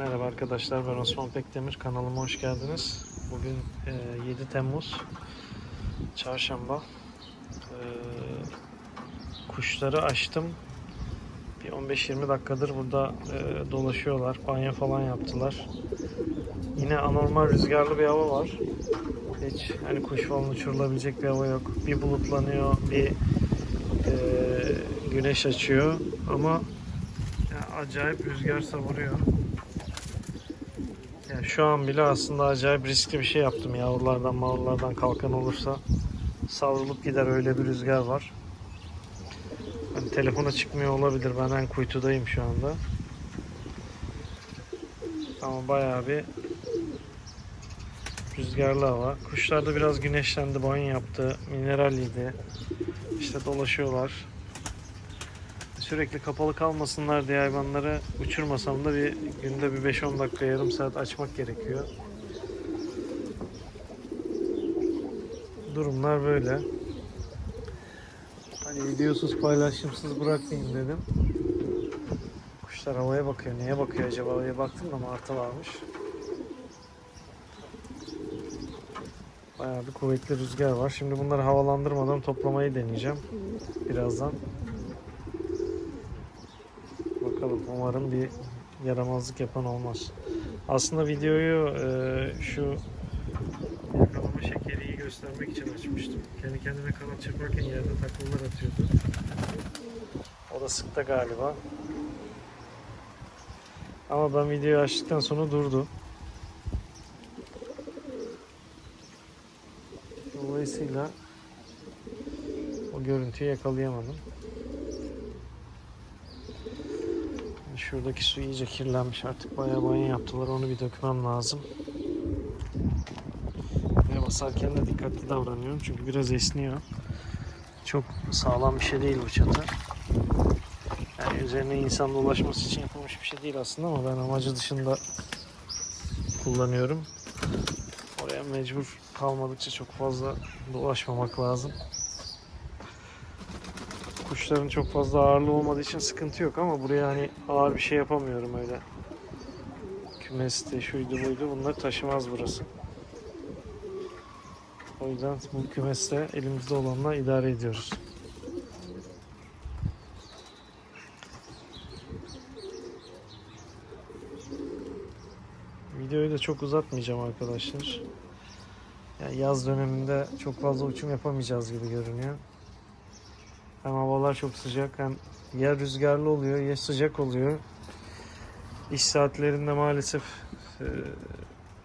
Merhaba arkadaşlar ben Osman Pekdemir kanalıma hoş geldiniz. Bugün e, 7 Temmuz Çarşamba. E, kuşları açtım. Bir 15-20 dakikadır burada e, dolaşıyorlar. Banyo falan yaptılar. Yine anormal rüzgarlı bir hava var. Hiç hani kuş falan uçurulabilecek bir hava yok. Bir bulutlanıyor, bir e, güneş açıyor ama acayip rüzgar savuruyor. Yani şu an bile aslında acayip riskli bir şey yaptım. Yavrulardan mavrulardan kalkan olursa savrulup gider öyle bir rüzgar var. Hani telefona çıkmıyor olabilir. Ben en kuytudayım şu anda. Ama bayağı bir rüzgarlı hava. Kuşlar da biraz güneşlendi, banyo yaptı, mineral yedi. İşte dolaşıyorlar. Sürekli kapalı kalmasınlar diye hayvanları uçurmasam da bir günde bir 5-10 dakika yarım saat açmak gerekiyor. Durumlar böyle. Hani videosuz paylaşımsız bırakmayayım dedim. Kuşlar havaya bakıyor. Neye bakıyor acaba? Havaya baktım da martı varmış. Bayağı bir kuvvetli rüzgar var. Şimdi bunları havalandırmadan toplamayı deneyeceğim. Birazdan. Umarım bir yaramazlık yapan olmaz. Aslında videoyu e, şu yakalama şekeriyi göstermek için açmıştım. Kendi kendime kanat çırparken yerde taklalar atıyordu. O da sıktı galiba. Ama ben videoyu açtıktan sonra durdu. Dolayısıyla o görüntüyü yakalayamadım. Şuradaki su iyice kirlenmiş artık bayağı banyo yaptılar onu bir dökmem lazım. Ve basarken de dikkatli davranıyorum çünkü biraz esniyor. Çok sağlam bir şey değil bu çatı. Yani üzerine insan dolaşması için yapılmış bir şey değil aslında ama ben amacı dışında kullanıyorum. Oraya mecbur kalmadıkça çok fazla dolaşmamak lazım. Kuşların çok fazla ağırlığı olmadığı için sıkıntı yok ama buraya hani ağır bir şey yapamıyorum öyle. Kümeste şuydu buydu bunları taşımaz burası. O yüzden bu kümeste elimizde olanla idare ediyoruz. Videoyu da çok uzatmayacağım arkadaşlar. Yani yaz döneminde çok fazla uçum yapamayacağız gibi görünüyor. Hem havalar çok sıcak hem ya rüzgarlı oluyor ya sıcak oluyor. İş saatlerinde maalesef e,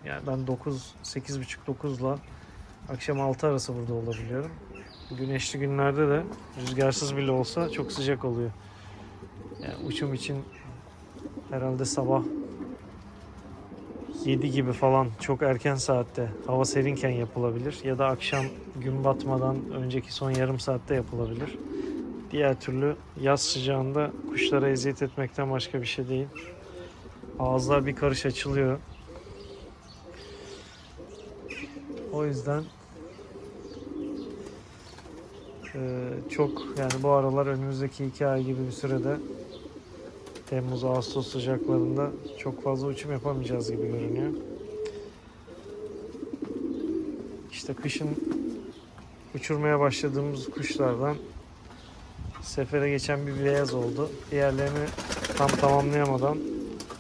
yani ben 9 8.30 9'la akşam 6 arası burada olabiliyorum. Güneşli günlerde de rüzgarsız bile olsa çok sıcak oluyor. Yani uçum için herhalde sabah 7 gibi falan çok erken saatte hava serinken yapılabilir ya da akşam gün batmadan önceki son yarım saatte yapılabilir. Diğer türlü yaz sıcağında kuşlara eziyet etmekten başka bir şey değil. Ağızlar bir karış açılıyor. O yüzden eee, çok yani bu aralar önümüzdeki iki ay gibi bir sürede Temmuz Ağustos sıcaklarında çok fazla uçum yapamayacağız gibi görünüyor. İşte kışın uçurmaya başladığımız kuşlardan sefere geçen bir beyaz oldu. Diğerlerini tam tamamlayamadan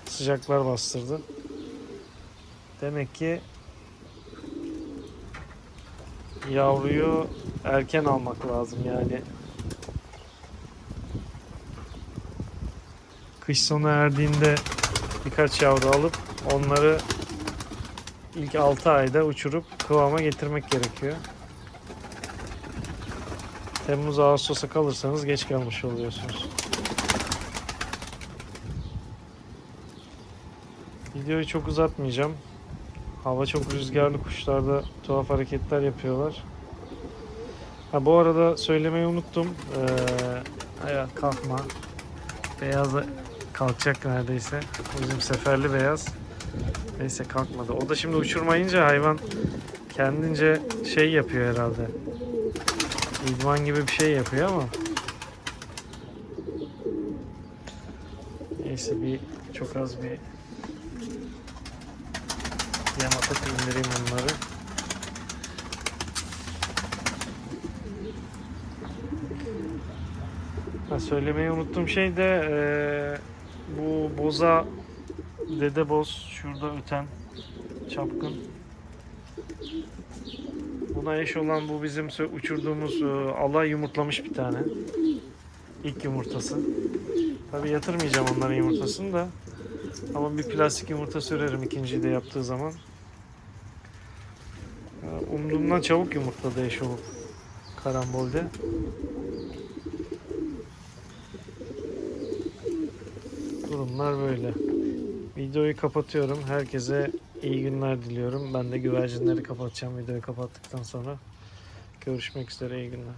sıcaklar bastırdı. Demek ki yavruyu erken almak lazım yani. Kış sonu erdiğinde birkaç yavru alıp onları ilk 6 ayda uçurup kıvama getirmek gerekiyor. Temmuz Ağustos'a kalırsanız geç kalmış oluyorsunuz. Videoyu çok uzatmayacağım. Hava çok rüzgarlı kuşlar da tuhaf hareketler yapıyorlar. Ha bu arada söylemeyi unuttum. Ee, ayağa kalkma. Beyaz kalkacak neredeyse. Bizim seferli beyaz. Neyse kalkmadı. O da şimdi uçurmayınca hayvan kendince şey yapıyor herhalde. İdman gibi bir şey yapıyor ama. Neyse bir çok az bir yem atıp indireyim onları. Ha, söylemeyi unuttuğum şey de eee, bu boza dede boz şurada öten çapkın. Buna eş olan bu bizim uçurduğumuz e, alay yumurtlamış bir tane. İlk yumurtası. Tabi yatırmayacağım onların yumurtasını da. Ama bir plastik yumurta sürerim ikinciyi de yaptığı zaman. E, Umduğumdan çabuk yumurtladı eş olup karambolde. Durumlar böyle. Videoyu kapatıyorum. Herkese iyi günler diliyorum. Ben de güvercinleri kapatacağım videoyu kapattıktan sonra. Görüşmek üzere iyi günler.